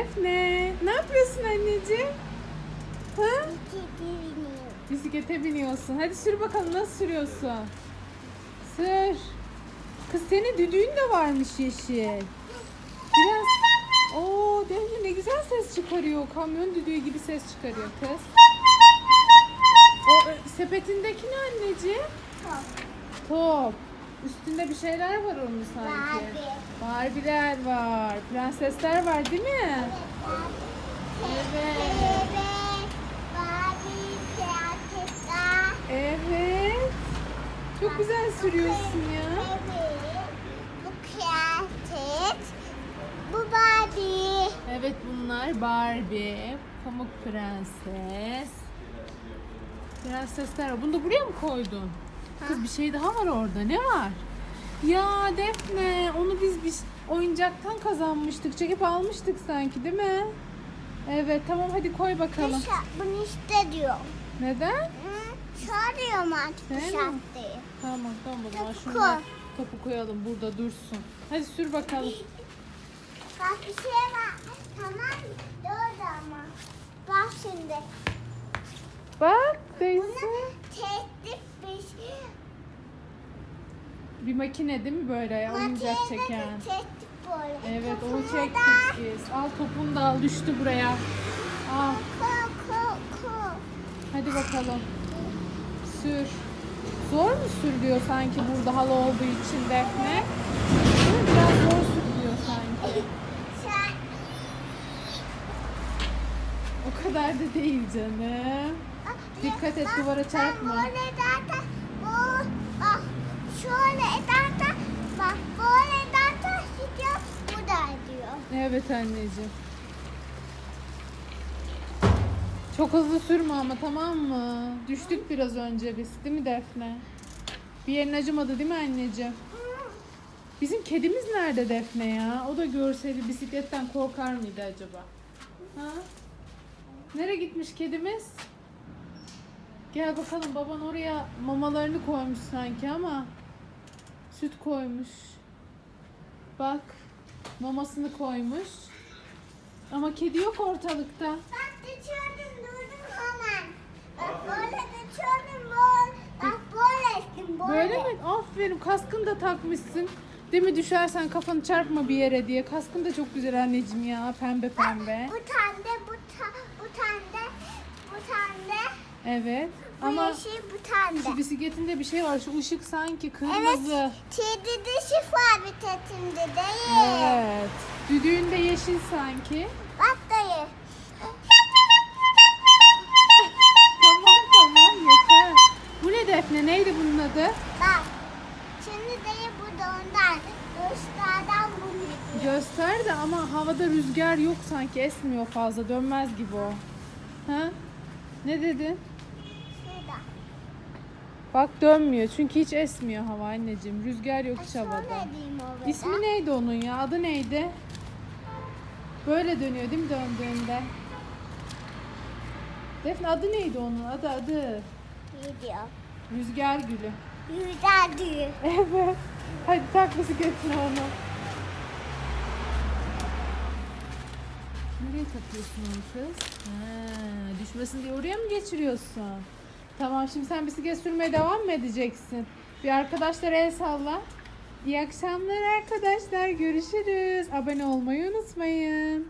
Defne, ne yapıyorsun anneciğim? Ha? Bisiklete biniyorsun. Hadi sür bakalım nasıl sürüyorsun? Sür. Kız senin düdüğün de varmış yeşil. Biraz... Oo Defne ne güzel ses çıkarıyor. Kamyon düdüğü gibi ses çıkarıyor kız. O e, sepetindeki ne anneciğim? Top. Üstünde bir şeyler var onun sanki. Barbie. Barbie'ler var. Prensesler var değil mi? Evet. Evet. Barbie kıyafetler. Evet. Çok güzel sürüyorsun ya. Evet. Bu kıyafet. Bu Barbie. Evet bunlar Barbie, Pamuk Prenses. Prensesler. Bunu da buraya mı koydun? Kız bir şey daha var orada. Ne var? Ya Defne onu biz biz oyuncaktan kazanmıştık. Çekip almıştık sanki değil mi? Evet tamam hadi koy bakalım. Dışa- Bunu iste diyor. Neden? Çağırıyorum artık Değil mi? dışarıda. Tamam tamam o zaman Topu şunları koy. topu koyalım burada dursun. Hadi sür bakalım. Bak bir şey var. Tamam? Doğru ama. Bak şimdi. Bak Bu teyze. ne? Tehdit bir şey. Bir makine değil mi böyle oyuncak çeken? Evet onu çektik biz. Al topunu da al düştü buraya. Al hadi bakalım. Sür. Zor mu sürülüyor sanki burada halı olduğu için Defne? Biraz zor sürülüyor sanki. O kadar da değil canım. Dikkat et, duvara çarpma. Böyle ederken bu bak şöyle ederken bak böyle ederken gidiyor bu da ediyor. Evet anneciğim. Çok hızlı sürme ama tamam mı? Düştük biraz önce biz değil mi Defne? Bir yerin acımadı değil mi anneciğim? Bizim kedimiz nerede Defne ya? O da görseydi bisikletten korkar mıydı acaba? Ha? Nereye gitmiş kedimiz? Gel bakalım baban oraya mamalarını koymuş sanki ama süt koymuş. Bak mamasını koymuş. Ama kedi yok ortalıkta. Bak geçiyordum durdum hemen. Bak böyle geçiyordum böyle. Bak böyle ettim böyle. Böyle mi? Aferin kaskını da takmışsın. Değil mi düşersen kafanı çarpma bir yere diye. Kaskın da çok güzel anneciğim ya. Pembe pembe. Bu tane bu ta, bu tane bu tane Evet. bu Ama yeşil bu şu bisikletinde bir şey var. Şu ışık sanki Evet. kırmızı. Kedi de şifa bitetimde değil. Evet. Düdüğünde yeşil sanki. Bak dayı. Tamam tamam yeter. Bu ne Defne? Neydi bunun adı? Bak. Şimdi dayı burada ondan. Dostlardan bunu yapıyor. Göster de ama havada rüzgar yok sanki. Esmiyor fazla. Dönmez gibi o. Ha? Ne dedin? Bak dönmüyor çünkü hiç esmiyor hava anneciğim. Rüzgar yok hiç havada. İsmi neydi onun ya? Adı neydi? Böyle dönüyor değil mi döndüğünde? Defne adı neydi onun? Adı adı. Gidiyor. Rüzgar gülü. Yüzler diyor. Evet. Hadi tak bisikletine onu. Nereye takıyorsun onu kız? Ha, düşmesin diye oraya mı geçiriyorsun? Tamam şimdi sen bisiklet sürmeye devam mı edeceksin? Bir arkadaşlara el salla. İyi akşamlar arkadaşlar. Görüşürüz. Abone olmayı unutmayın.